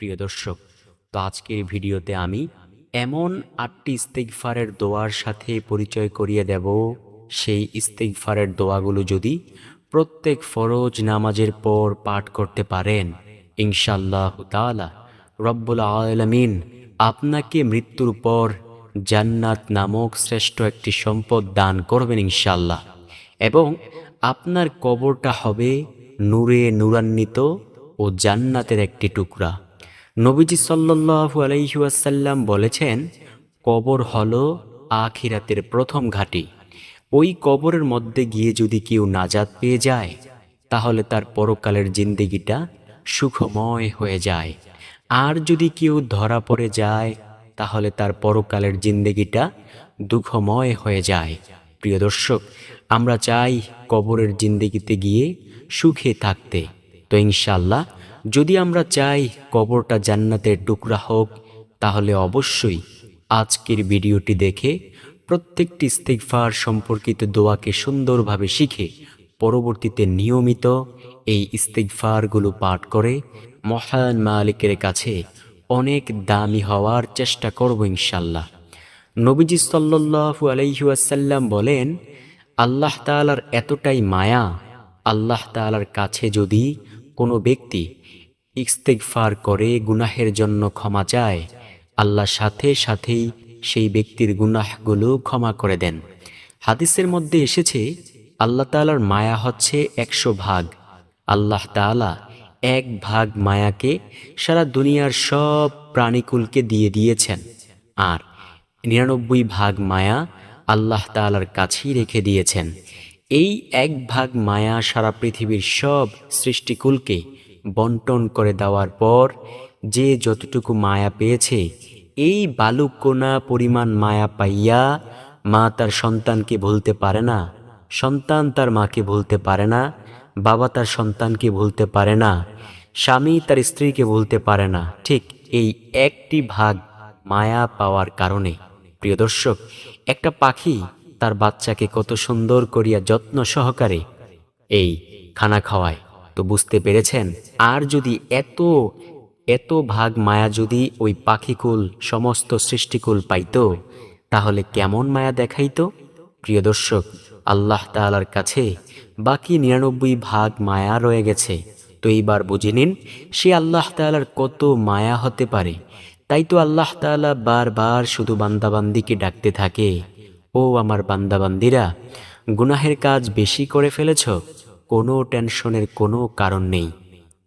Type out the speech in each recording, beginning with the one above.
প্রিয় দর্শক, তো আজকের ভিডিওতে আমি এমন আটটি ইস্তেগফারের দোয়ার সাথে পরিচয় করিয়ে দেব। সেই ইস্তেগফারের দোয়াগুলো যদি প্রত্যেক ফরজ নামাজের পর পাঠ করতে পারেন ইনশাল্লাহ তাআলা রব্বুল আলমিন আপনাকে মৃত্যুর পর জান্নাত নামক শ্রেষ্ঠ একটি সম্পদ দান করবেন ইনশাল্লাহ এবং আপনার কবরটা হবে নূরে নূরান্বিত ও জান্নাতের একটি টুকরা। নবীজি সাল্লাল্লাহু আলাইহি ওয়াসাল্লাম বলেছেন, কবর হল আখিরাতের প্রথম ঘাঁটি। ওই কবরের মধ্যে গিয়ে যদি কেউ নাজাত পেয়ে যায়, তাহলে তার পরকালের জিন্দেগিটা সুখময় হয়ে যায়। আর যদি কেউ ধরা পড়ে যায়, তাহলে তার পরকালের জিন্দেগিটা দুঃখময় হয়ে যায়। প্রিয় দর্শক, আমরা চাই কবরের জিন্দেগিতে গিয়ে সুখে থাকতে। তো ইনশাল্লাহ যদি আমরা চাই কবরটা জান্নাতের টুকরা হোক, তাহলে অবশ্যই আজকের ভিডিওটি দেখে প্রত্যেকটি ইস্তেগফার সম্পর্কিত দোয়াকে সুন্দরভাবে শিখে পরবর্তীতে নিয়মিত এই ইস্তেগফারগুলো পাঠ করে মহান মালিকের কাছে অনেক দামি হওয়ার চেষ্টা করব ইনশাল্লাহ নবীজি সাল্লাল্লাহু আলাইহি ওয়াসাল্লাম বলেন, আল্লাহ তাআলার এতটাই মায়া, আল্লাহ তাআলার কাছে যদি কোনো ব্যক্তি ইস্তেগফার করে গুনাহের জন্য ক্ষমা চায়, আল্লাহ সাথে সাথেই সেই ব্যক্তির গুনাহগুলো ক্ষমা করে দেন। হাদিসের মধ্যে এসেছে, আল্লাহ তাআলার মায়া হচ্ছে একশো ভাগ, আল্লাহ তাআলা এক ভাগ মায়াকে সারা দুনিয়ার সব প্রাণীকুলকে দিয়ে দিয়েছেন। আর নিরানব্বই ভাগ মায়া আল্লাহ তাআলার কাছেই রেখে দিয়েছেন। এই এক ভাগ মায়া সারা পৃথিবীর সব সৃষ্টিকুলকে বন্টন করে দেওয়ার পর যে যতটুকু মায়া পেয়েছে, এই বালুকোনা পরিমাণ মায়া পাইয়া মা তার সন্তানকে ভুলতে পারে না, সন্তান তার মাকে ভুলতে পারে না, বাবা তার সন্তানকে ভুলতে পারে না, স্বামী তার স্ত্রীকে ভুলতে পারে না। ঠিক এই একটি ভাগ মায়া পাওয়ার কারণে। প্রিয় দর্শক, একটা পাখি তার বাচ্চাকে কত সুন্দর করিয়া যত্ন সহকারে এই খানা খাওয়ায়। তো বুঝতে পেরেছেন? আর যদি এত এত ভাগ মায়া যদি ওই পাখিকুল, সমস্ত সৃষ্টিকুল পাইতো, তাহলে কেমন মায়া দেখাইতো? প্রিয় দর্শক, আল্লাহ তাআলার কাছে বাকি নিরানব্বই ভাগ মায়া রয়ে গেছে। তো এইবার বুঝে নিন, সে আল্লাহ তাআলার কত মায়া হতে পারে। তাই তো আল্লাহ তাআলা বারবার শুধু বান্দাবান্দিকে ডাকতে থাকে। ও আমার বান্দাবান্দিরা, গুনাহের কাজ বেশি করে ফেলেছ? কোনো টেনশনের কোনো কারণ নেই।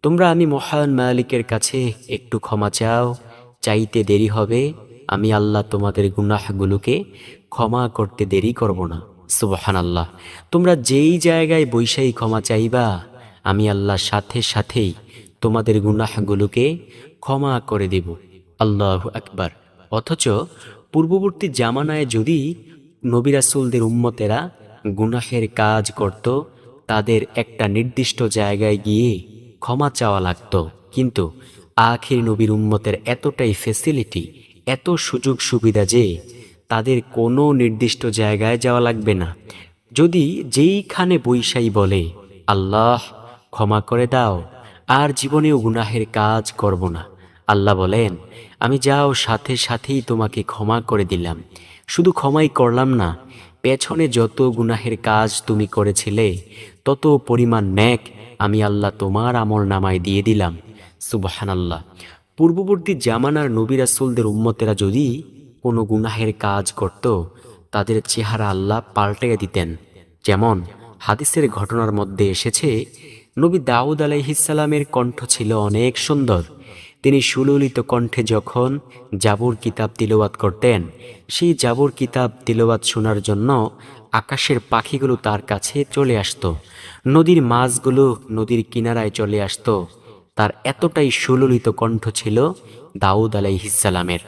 তোমরা আমি মহান মালিকের কাছে একটু ক্ষমা চাও, চাইতে দেরি হবে, আমি আল্লাহ তোমাদের গুনাহগুলোকে ক্ষমা করতে দেরি করব না। সুবহান আল্লাহ তোমরা যেই জায়গায় বৈশাই ক্ষমা চাইবা, আমি আল্লাহ সাথে সাথেই তোমাদের গুনাহগুলোকে ক্ষমা করে দেব। আল্লাহ আকবার। অথচ পূর্ববর্তী জামানায় যদি নবিরাসুলদের উম্মতেরা গুনাহের কাজ করত তাদের একটা নির্দিষ্ট জায়গায় গিয়ে ক্ষমা চাওয়া লাগতো। কিন্তু আখির নবীর উম্মতের এতটাই ফেসিলিটি এত সুযোগ সুবিধা যে তাদের কোনো নির্দিষ্ট জায়গায় যাওয়া লাগবে না। যদি যেইখানে বৈশাই বলে, আল্লাহ, ক্ষমা করে দাও, আর জীবনেও গুনাহের কাজ করব না। আল্লাহ বলেন, আমি যাও, সাথে সাথেই তোমাকে ক্ষমা করে দিলাম। শুধু ক্ষমাই করলাম না, পেছনে যত গুনাহের কাজ তুমি করেছিলে তত পরিমাণ ন্যাক আমি আল্লাহ তোমার আমল নামায় দিয়ে দিলাম। সুবাহান আল্লাহ পূর্ববর্তী জামানার নবী রাসুলদের উম্মতেরা যদি কোনো গুনাহের কাজ করত, তাদের চেহারা আল্লাহ পাল্টে দিতেন। যেমন হাদিসের ঘটনার মধ্যে এসেছে, নবী দাউদ আলাইহিসালামের কণ্ঠ ছিল অনেক সুন্দর। তিনি সুললিত কণ্ঠে যখন জাবুর কিতাব তিলবাত করতেন, সেই জাবুর কিতাব তিলবাত শোনার জন্য আকাশের পাখিগুলো তার কাছে চলে আসতো। নদীর মাছগুলো নদীর কিনারায় চলে আসতো। তার এতটাই সুললিত কণ্ঠ ছিল দাউদ আলাইহিসালামের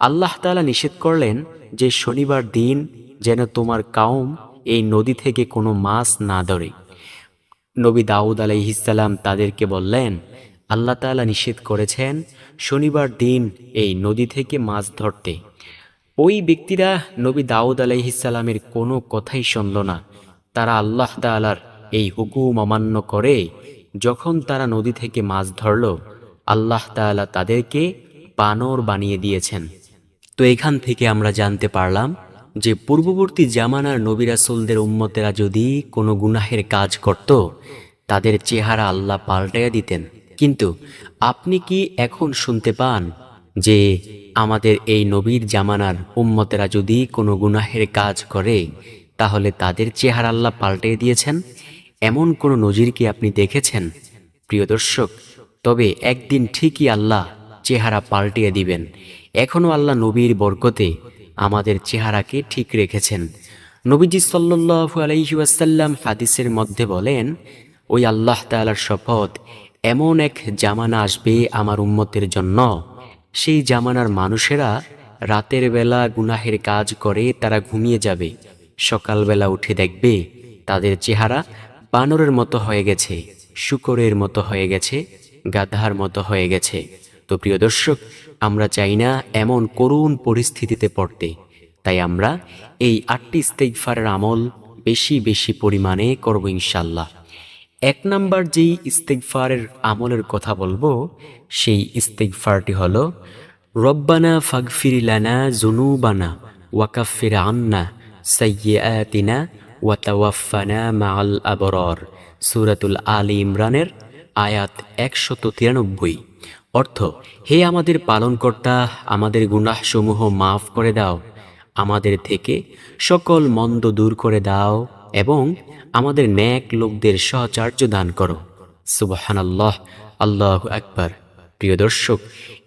আল্লাহ তাআলা নিষেধ করলেন যে শনিবার দিন যেন তোমার কাউম এই নদী থেকে কোনো মাছ না ধরে। নবী দাউদ আলাইহিসাল্লাম তাদেরকে বললেন আল্লাহ তাআলা নিষেধ করেছেন শনিবার দিন এই নদী থেকে মাছ ধরতে। ওই ব্যক্তিরা নবী দাউদ আলাইহিসাল্লামের কোনো কথাই শুনল না। তারা আল্লাহ তাআলার এই হুকুম অমান্য করে যখন তারা নদী থেকে মাছ ধরল, আল্লাহ তাআলা তাদেরকে বানর বানিয়ে দিয়েছেন। তো এখান থেকে আমরা জানতে পারলাম যে পূর্ববর্তী জামানার নবিরাসুলদের উম্মতেরা যদি কোনো গুনাহের কাজ করত, তাদের চেহারা আল্লাহ পাল্টাইয়া দিতেন। কিন্তু আপনি কি এখন শুনতে পান যে আমাদের এই নবীর জামানার উম্মতেরা যদি কোনো গুনাহের কাজ করে, তাহলে তাদের চেহারা আল্লাহ পাল্টে দিয়েছেন? এমন কোনো নজির কি আপনি দেখেছেন? প্রিয় দর্শক, তবে একদিন ঠিকই আল্লাহ চেহারা পাল্টিয়ে দিবেন। এখনও আল্লাহ নবীর বরকতে আমাদের চেহারাকে ঠিক রেখেছেন। নবীজি সাল্লু আলাইসাল্লাম হাদিসের মধ্যে বলেন, ওই আল্লাহ তালার শপথ এমন এক জামানা আসবে আমার উম্মতের জন্য। সেই জামানার মানুষেরা রাতের বেলা গুনাহের কাজ করে তারা ঘুমিয়ে যাবে। সকালবেলা উঠে দেখবে তাদের চেহারা বানরের মতো হয়ে গেছে, শুকরের মতো হয়ে গেছে, গাধার মতো হয়ে গেছে। তো প্রিয় দর্শক, আমরা চাই না এমন করুণ পরিস্থিতিতে পড়তে। তাই আমরা এই আটটি ইস্তেকফারের আমল বেশি বেশি পরিমাণে করব ইনশাল্লাহ এক নাম্বার যেই ইস্তেকফারের আমলের কথা বলব, সেই ইস্তেকফারটি হল, রব্বানা ফাগফিরিলানা জুনুবানা ওয়াকাফির আন্না সাইয়াতিনা ওয়াতাওয়াফানা মাআল আবরর। সুরাতুল আলী ইমরানের আয়াত একশত তিরানব্বই। অর্থ, হে আমাদের পালনকর্তা, আমাদের গুনাহসমূহ মাফ করে দাও। আমাদের থেকে সকল মন্দ দূর করে দাও। এবং আমাদের ন্যাক লোকদের সহচার্য দান করো। সুবহানাল্লাহ, আল্লাহ আল্লাহ আকবার। প্রিয় দর্শক,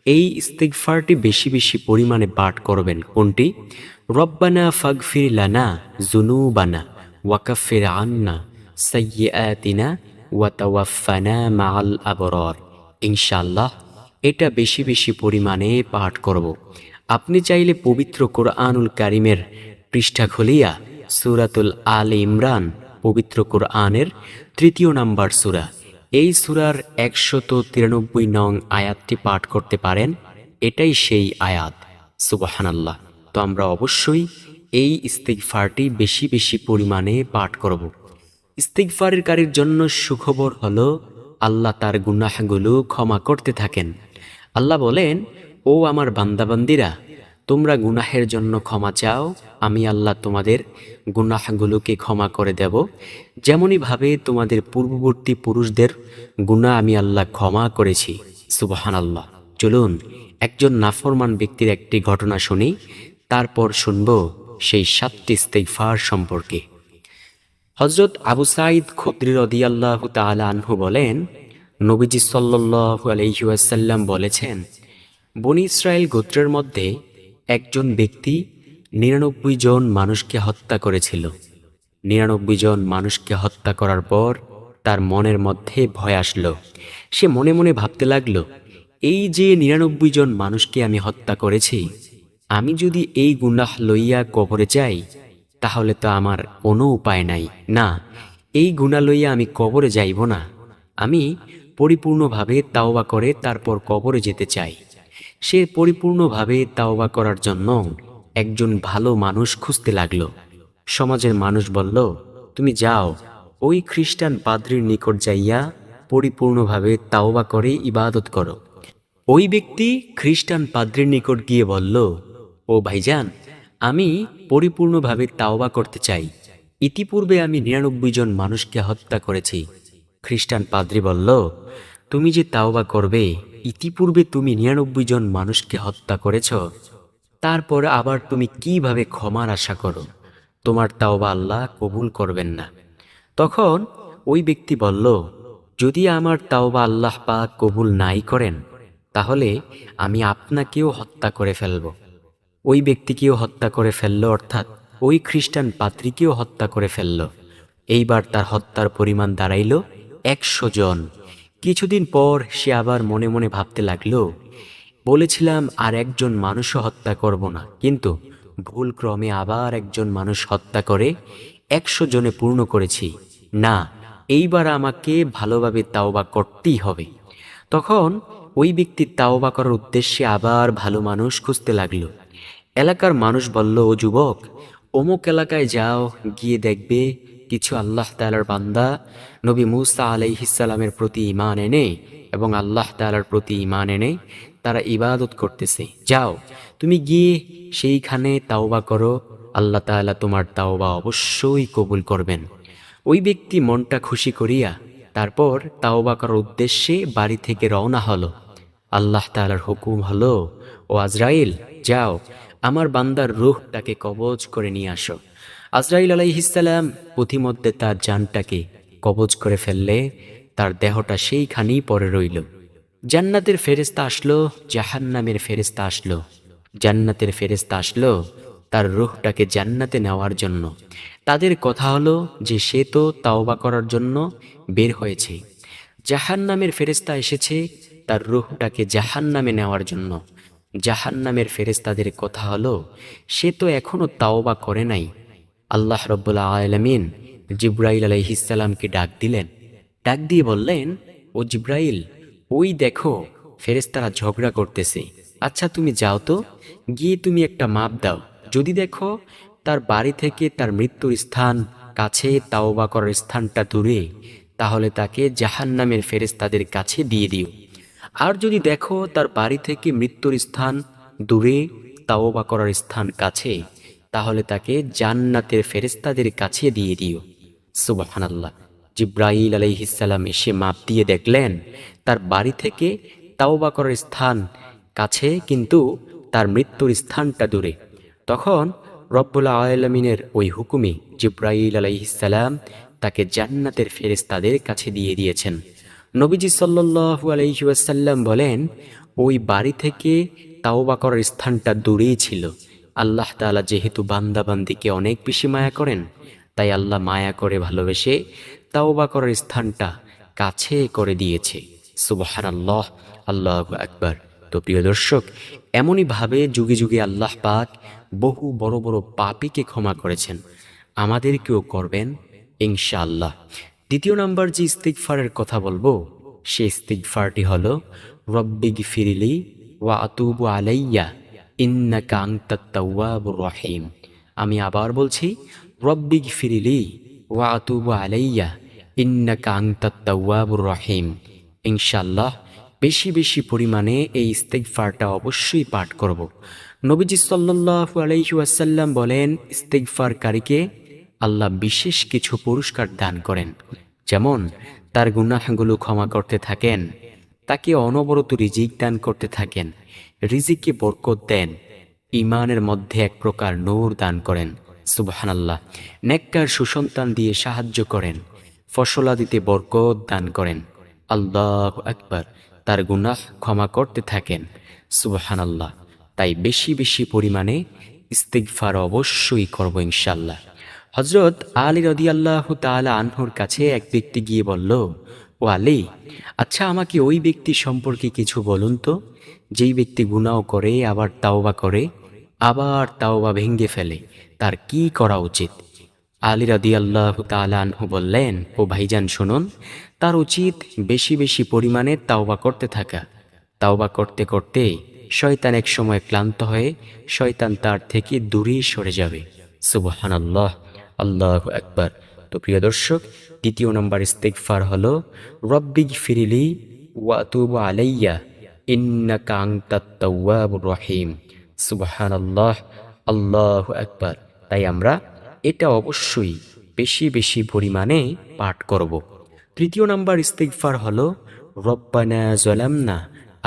এই ইস্তিগফারটি বেশি বেশি পরিমাণে পাঠ করবেন। কোনটি? রব্বানা ফাগফির লানা জুনুবানা ওয়াকাফির আন্না সাইয়্যাতিনা ওয়াতাওয়াফানা মাআল আবরর। ইনশাল্লাহ এটা বেশি বেশি পরিমাণে পাঠ করব। আপনি চাইলে পবিত্র কোরআনুল কারিমের পৃষ্ঠা খুলিয়া সুরাতুল আল ইমরান, পবিত্র কোরআনের তৃতীয় নাম্বার সুরা। এই সুরার একশত তিরানব্বই নং আয়াতটি পাঠ করতে পারেন, এটাই সেই আয়াত। সুবাহানাল্লাহ। তো আমরা অবশ্যই এই ইস্তিকফারটি বেশি বেশি পরিমাণে পাঠ করব। ইস্তিগফারের কারীর জন্য সুখবর হলো, আল্লাহ তার গুনাহগুলো ক্ষমা করতে থাকেন। আল্লাহ বলেন, ও আমার বান্দাবান্দিরা তোমরা গুনাহের জন্য ক্ষমা চাও, আমি আল্লাহ তোমাদের গুনাহগুলোকে ক্ষমা করে দেব। যেমনইভাবে তোমাদের পূর্ববর্তী পুরুষদের গুনাহ আমি আল্লাহ ক্ষমা করেছি। সুবহান আল্লাহ চলুন, একজন নাফরমান ব্যক্তির একটি ঘটনা শুনি, তারপর শুনব সেই সাতটি ইস্তেগফার সম্পর্কে। হজরত আবু সাইদ খুদ্রি রদিয়াল্লাহ তাআলা আনহু বলেন, নবীজি সাল্লাল্লাহু আলাইহি ওয়াসাল্লাম বলেছেন, বনি ইসরায়েল গোত্রের মধ্যে একজন ব্যক্তি নিরানব্বই জন মানুষকে হত্যা করেছিল। নিরানব্বই জন মানুষকে হত্যা করার পর তার মনের মধ্যে ভয় আসলো। সে মনে মনে ভাবতে লাগল, এই যে নিরানব্বই জন মানুষকে আমি হত্যা করেছি, আমি যদি এই গুনাহ লইয়া কবরে যাই, তাহলে তো আমার কোনো উপায় নাই। না, এই গুণা লইয়া আমি কবরে যাইব না। আমি পরিপূর্ণভাবে তাওবা করে তারপর কবরে যেতে চাই। সে পরিপূর্ণভাবে তাওবা করার জন্য একজন ভালো মানুষ খুঁজতে লাগল। সমাজের মানুষ বলল, তুমি যাও, ওই খ্রিস্টান পাদ্রির নিকট যাইয়া পরিপূর্ণভাবে তাওবা করে ইবাদত করো। ওই ব্যক্তি খ্রিস্টান পাদ্রির নিকট গিয়ে বলল, ও ভাইজান, আমি পরিপূর্ণভাবে তাওবা করতে চাই। ইতিপূর্বে আমি নিরানব্বই জন মানুষকে হত্যা করেছি। খ্রিস্টান পাদ্রি বলল, তুমি যে তাওবা করবে ইতিপূর্বে তুমি নিরানব্বই জন মানুষকে হত্যা করেছ, তারপর আবার তুমি কীভাবে ক্ষমার আশা করো? তোমার তাওবা আল্লাহ কবুল করবেন না। তখন ওই ব্যক্তি বলল, যদি আমার তাওবা আল্লাহ পাক কবুল নাই করেন, তাহলে আমি আপনাকেও হত্যা করে ফেলব। ওই ব্যক্তিকেও হত্যা করে ফেলল, অর্থাৎ ওই খ্রিস্টান পাত্রীকেও হত্যা করে ফেলল। এইবার তার হত্যার পরিমাণ দাঁড়াইল একশো জন। কিছুদিন পর সে আবার মনে মনে ভাবতে লাগল, বলেছিলাম আর একজন মানুষও হত্যা করব না, কিন্তু ভুল ক্রমে আবার একজন মানুষ হত্যা করে একশো জনে পূর্ণ করেছি। না, এইবার আমাকে ভালোভাবে তাওবা করতেই হবে। তখন ওই ব্যক্তি তাওবা করার উদ্দেশ্যে আবার ভালো মানুষ খুঁজতে লাগল। এলাকার মানুষ বলল, ও যুবক, অমুক এলাকায় যাও, গিয়ে দেখবে কিছু আল্লাহ তালার বান্দা নবী মুসা আলাইহিসালামের প্রতি ইমান এনে এবং আল্লাহ তালার প্রতি ইমান এনে তারা ইবাদত করতেছে। যাও, তুমি গিয়ে সেইখানে তাওবা করো, আল্লাহ তাআলা তোমার তাওবা অবশ্যই কবুল করবেন। ওই ব্যক্তি মনটা খুশি করিয়া তারপর তাওবা করার উদ্দেশ্যে বাড়ি থেকে রওনা হলো। আল্লাহ তাআলার হুকুম হলো, ও আজরাইল, যাও, আমার বান্দার রুহটাকে কবজ করে নিয়ে আসো। আজরাইল আলাইহিসাল্লাম পথিমধ্যে তার জানটাকে কবজ করে ফেললে তার দেহটা সেইখানেই পড়ে রইল। জান্নাতের ফেরেস্তা আসলো, জাহান্নামের ফেরেস্তা আসলো। জান্নাতের ফেরেস্তা আসলো, তার রুহটাকে জান্নাতে নেওয়ার জন্য। তাদের কথা হলো যে সে তো তাওবা করার জন্য বের হয়েছে। জাহান্নামের ফেরেস্তা এসেছে তার রুহটাকে জাহান্নামে নেওয়ার জন্য। জাহান্নামের ফেরেস্তাদের কথা হলো, সে তো এখনও তাওবা করে নাই। আল্লাহ রব্বুল্লা আলমিন জিব্রাইল আলাইহিসাল্লামকে ডাক দিলেন। ডাক দিয়ে বললেন, ও জিব্রাইল, ওই দেখো ফেরেস্তারা ঝগড়া করতেছে। আচ্ছা তুমি যাও তো, গিয়ে তুমি একটা মাপ দাও। যদি দেখো, তার বাড়ি থেকে তার মৃত্যুর স্থান কাছে, তাওবা করার স্থানটা দূরে, তাহলে তাকে জাহান জাহান্নামের ফেরেস্তাদের কাছে দিয়ে দিও। আর যদি দেখো, তার বাড়ি থেকে মৃত্যুর স্থান দূরে, তাওবা করার স্থান কাছে তাহলে তাকে জান্নাতের ফেরেস্তাদের কাছে দিয়ে দিও। সুবাহানাল্লাহ। জিব্রাইল আলাইহিসাল্লাম এসে মাপ দিয়ে দেখলেন, তার বাড়ি থেকে তাওবা করার স্থান কাছে, কিন্তু তার মৃত্যুর স্থানটা দূরে। তখন রব্বুল আলমিনের ওই হুকুমে জিব্রাইল আলাইহিসাল্লাম তাকে জান্নাতের ফেরেস্তাদের কাছে দিয়ে দিয়েছেন। নবীজি সাল্লু আলহিউসাল্লাম বলেন, ওই বাড়ি থেকে তাওবা করার স্থানটা দূরেই ছিল। আল্লাহ তালা যেহেতু বান্দাবান্দিকে অনেক বেশি মায়া করেন, তাই আল্লাহ মায়া করে ভালোবেসে তাওবা করার স্থানটা কাছে করে দিয়েছে। সুবাহান আল্লাহ আল্লাহ আকবার। তো প্রিয় দর্শক এমনইভাবে যুগে যুগে আল্লাহ পাক বহু বড় বড় পাপিকে ক্ষমা করেছেন। আমাদেরকেও করবেন, ইনশাআল্লাহ। দ্বিতীয় নাম্বার যে ইস্তিকফারের কথা বলব সে ইস্তিকফারটি হলো রব্বিগ ফিরিলি ওয়া আতুবু আলাইয়া তাওয়াবুর রহিম। আমি আবার বলছি রব্বিগ ফিরিলি ওয়া আতুবু আলাইয়া, ইন্নাকা আনতাত তাওয়াবুর রহিম। ইনশাল্লাহ বেশি বেশি পরিমাণে এই ইস্তেকফারটা অবশ্যই পাঠ করব। নবীজি সাল্লাল্লাহু আলাইহি ওয়াসাল্লাম বলেন ইস্তেকফারকারীকে আল্লাহ বিশেষ কিছু পুরস্কার দান করেন। যেমন, তার গুনাহগুলো ক্ষমা করতে থাকেন, তাকে অনবরত রিজিক দান করতে থাকেন রিজিককে বরকত দেন। ইমানের মধ্যে এক প্রকার নূর দান করেন। সুবহানাল্লাহ। নেককার সুসন্তান দিয়ে সাহায্য করেন। ফসলাদিতে বরকত দান করেন। আল্লাহ আকবার। তার গুনাহ ক্ষমা করতে থাকেন। সুবহানাল্লাহ। তাই বেশি বেশি পরিমাণে ইস্তিগফার অবশ্যই করব ইনশাল্লাহ হজরত আলী রদি আল্লাহ তালা আনহুর কাছে এক ব্যক্তি গিয়ে বলল ও আলী আচ্ছা আমাকে ওই ব্যক্তি সম্পর্কে কিছু বলুন তো। যেই ব্যক্তি গুনাও করে, আবার তাওবা করে, আবার তাওবা ভেঙ্গে ফেলে, তার কি করা উচিত? আলী রাদি আল্লাহ তালানহু বললেন, ও ভাইজান শুনুন, তার উচিত বেশি বেশি পরিমাণে তাওবা করতে থাকা। তাওবা করতে করতে শয়তান এক সময় ক্লান্ত হয়ে, শয়তান তার থেকে দূরেই সরে যাবে। সুবহান আল্লাহ আল্লাহ একবার তো প্রিয় দর্শক দ্বিতীয় নম্বর ইস্তেকফার হল রব্বিগ ফিরিলি ওয়াতুব আলাইয়া, ইন্নাকা আনতাত তাওয়াবুর রহিম। সুবহান আল্লাহ আল্লাহ একবার তাই আমরা এটা অবশ্যই বেশি বেশি পরিমাণে পাঠ করব। তৃতীয় নাম্বার ইস্তিগফার হল, রব্বানা জলামনা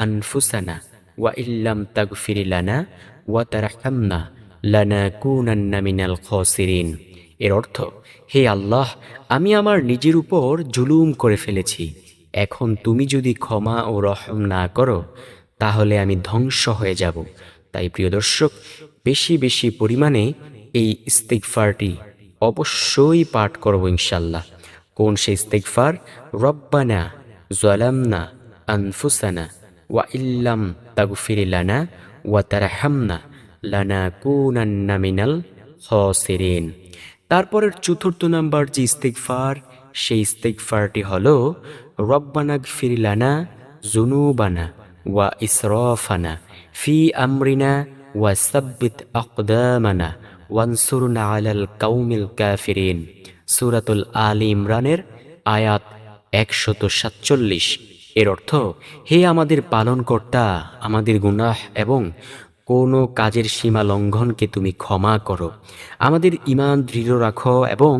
আনফুসানা ওয়া ইল্লাম তাগফির লানা ওয়া তারহামনা লানাকুনান্না মিনাল খাসিরিন। এর অর্থ, হে আল্লাহ, আমি আমার নিজের উপর জুলুম করে ফেলেছি। এখন তুমি যদি ক্ষমা ও রহম না করো, তাহলে আমি ধ্বংস হয়ে যাব। তাই প্রিয় দর্শক, বেশি বেশি পরিমাণে এই ইস্তিগফারটি অবশ্যই পাঠ করব ইনশাল্লাহ কোন সেই ইস্তিগফার? রব্বানা জলামনা আনফুসানা ওয়া ইল্লাম তাগফির লানা ওয়া তারহামনা লানাকুনান্না মিনাল খাসিরিন। তারপরের চতুর্থ নাম্বার যে ইস্তিগফার, সেই ইস্তিগফারটি হলো, রব্বানা গফির লানা জুনুবানা ওয়া ইসরাফানা ফি আমরিনা ওয়া সাব্বিত আকদামানা ওয়ানসুরনা আলাল কাউমিল কাফিরিন। সুরাতুল আলী ইমরানের আয়াত একশত সাতচল্লিশ। এর অর্থ, হে আমাদের পালনকর্তা, আমাদের গুনাহ এবং কোনো কাজের সীমা লঙ্ঘনকে তুমি ক্ষমা করো। আমাদের ইমান দৃঢ় রাখো এবং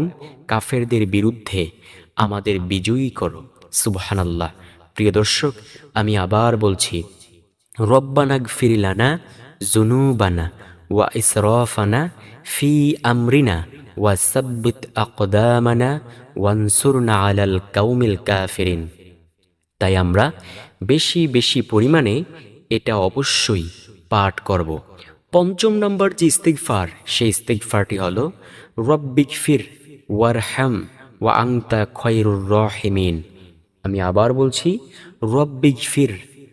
কাফেরদের বিরুদ্ধে আমাদের বিজয়ী করো। সুবহানাল্লাহ। প্রিয় দর্শক, আমি আবার বলছি রব্বানাগ ফিরিলানা জুনুবানা ওয়া ইসরফানা ফি আমরিনা ওয়া সাব্বিত আকদামানা ওয়ানসুরনা আলাল কাউমিল কাফিরিন। তাই আমরা বেশি বেশি পরিমাণে এটা অবশ্যই পাঠ করব। পঞ্চম নম্বর যে ইস্তিগফার, সেই ইস্তিগফারটি হলো, রব্বিক ফির ওয়ারহাম ওয়া আংতা খয়রুর রহিমিন। আমি আবার বলছি, রব্বিক ফির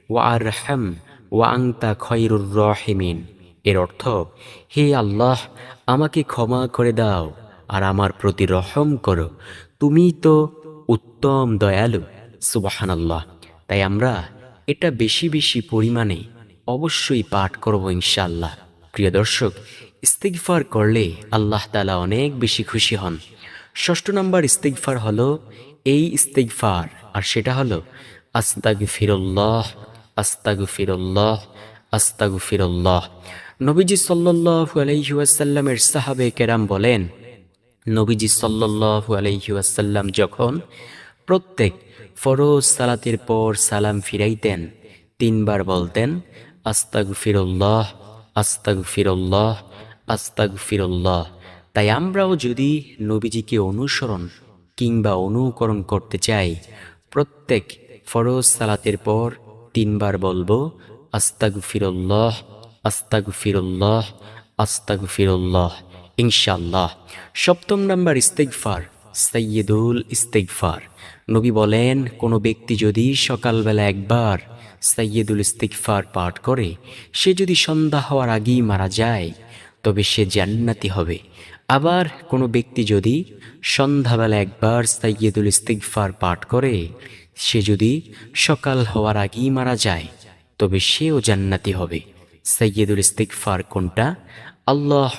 ওয়া আরহাম ওয়া আংতা খয়রুর রহিমিন। এর অর্থ, হে আল্লাহ, আমাকে ক্ষমা করে দাও আর আমার প্রতি রহম করো। তুমি তো উত্তম দয়ালু সুবাহান আল্লাহ তাই আমরা এটা বেশি বেশি পরিমাণে অবশ্যই পাঠ করব ইনশাআল্লাহ। প্রিয় দর্শক, ইস্তিগফার করলে আল্লাহ তালা অনেক বেশি খুশি হন। ষষ্ঠ নম্বর ইস্তিগফার হলো এই ইস্তিগফার, আর সেটা হলো আস্তাগ ফিরল্লাহ আস্তাগ ফিরল্লাহ আস্তাগ ফিরল্লাহ নবীজি সাল্লাল্লাহু আলাইহি ওয়াসাল্লামের সাহাবে কেরাম বলেন, নবীজি সাল্লাল্লাহু আলাইহি ওয়াসাল্লাম যখন প্রত্যেক ফরজ সালাতের পর সালাম ফিরাইতেন, তিনবার বলতেন আস্তাগ ফিরল্লাহ আস্তাগ ফিরল্লাহ আস্তাগ ফিরল্লাহ তাই আমরাও যদি নবীজিকে অনুসরণ কিংবা অনুকরণ করতে চাই, প্রত্যেক ফরজ সালাতের পর তিনবার বলব আস্তাগ ফিরল্লাহ আস্তাগ ফিরল্লাহ আস্তাগ ফিরল্লাহ ইনশাল্লাহ সপ্তম নাম্বার ইস্তেগফার সৈয়দুল ইস্তেগফার। নবী বলেন, কোনো ব্যক্তি যদি সকালবেলা একবার সৈয়দুল ইস্তিগফার পাঠ করে, সে যদি সন্ধ্যা হওয়ার আগেই মারা যায়, তবে সে জান্নাতি হবে। আবার কোনো ব্যক্তি যদি সন্ধ্যাবেলা একবার সৈয়দুল ইস্তিগফার পাঠ করে, সে যদি সকাল হওয়ার আগেই মারা যায়, তবে সেও জান্নাতি হবে। সৈয়দুল ইস্তিগফার কোনটা? আল্লাহ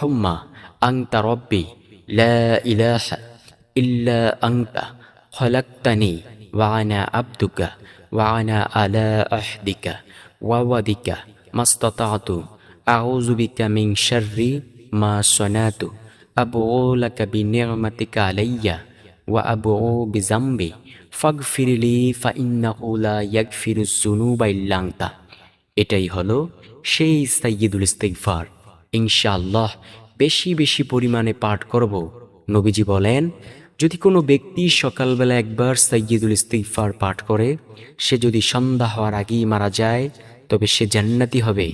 আংতা রব্বি ইল্লা আংতা খলাক্তানি ওয়ানা আব্দুকা। ওয়ানা আলা আহদিকা ওয়াওয়াদিকা মাস্তাতাতু আউযু বিকা মিন শাররি মা সনাতু আবউ লাকা বিনি'মাতিকা আলাইয়া ওয়া বিজামবি ফাগফিরলি ফাইন্নাহু লা ইয়াগফিরুজ যুনুবা ইল্লা আনতা এটাই হলো সেই সাইয়্যিদুল ইস্তিগফার। ইনশাআল্লাহ বেশি বেশি পরিমাণে পাঠ করব। নবীজি বলেন যদি কোনো ব্যক্তি সকালবেলা একবার সাইয়্যিদুল ইস্তিগফার পাঠ করে, সে যদি সন্ধ্যা হওয়ার আগেই মারা যায়, তবে সে জান্নাতি হবে।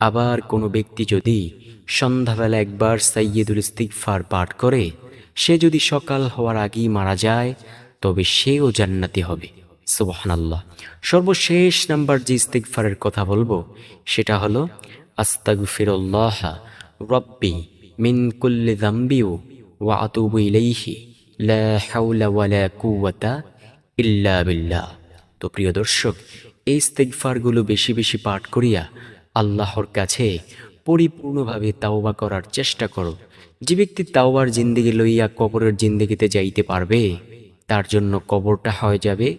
আবার কোনো ব্যক্তি যদি সন্ধ্যাবেলা একবার সাইয়্যিদুল ইস্তিগফার পাঠ করে, সে যদি সকাল হওয়ার আগেই মারা যায়, তবে সেও জান্নাতি হবে। সুবহানাল্লাহ। সর্বশেষ নাম্বার যে ইস্তিগফারের কথা বলব, সেটা হলো, আস্তাগফিরুল্লাহ রব্বি মিন কুল্লি যামবিউ ওয়া আতুবু ইলাইহি। লা হাওলা ওয়ালা কুওয়াতা ইল্লা বিল্লাহ। তো প্রিয় দর্শক, এই ইস্তিগফারগুলো বেশি বেশি পাঠ করিয়া আল্লাহর কাছে পরিপূর্ণভাবে তাওবা করার চেষ্টা করো। যে ব্যক্তি তাওবার জিন্দিগি লইয়া কবরের জিন্দিগিতে যাইতে পারবে, তার জন্য কবরটা হয়ে যাবে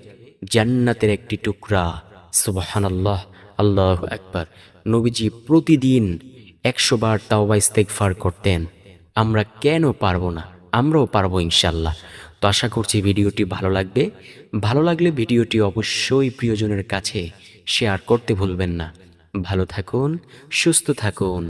জান্নাতের একটি টুকরা। সুবহানাল্লাহ, আল্লাহ আল্লাহ একবার নবীজি প্রতিদিন একশো বার তাওবা ইস্তেগফার করতেন। আমরা কেন পারব না? আমরাও পারব ইনশাল্লাহ। তো আশা করছি ভিডিওটি ভালো লাগবে। ভালো লাগলে ভিডিওটি অবশ্যই প্রিয়জনের কাছে শেয়ার করতে ভুলবেন না। ভালো থাকুন, সুস্থ থাকুন।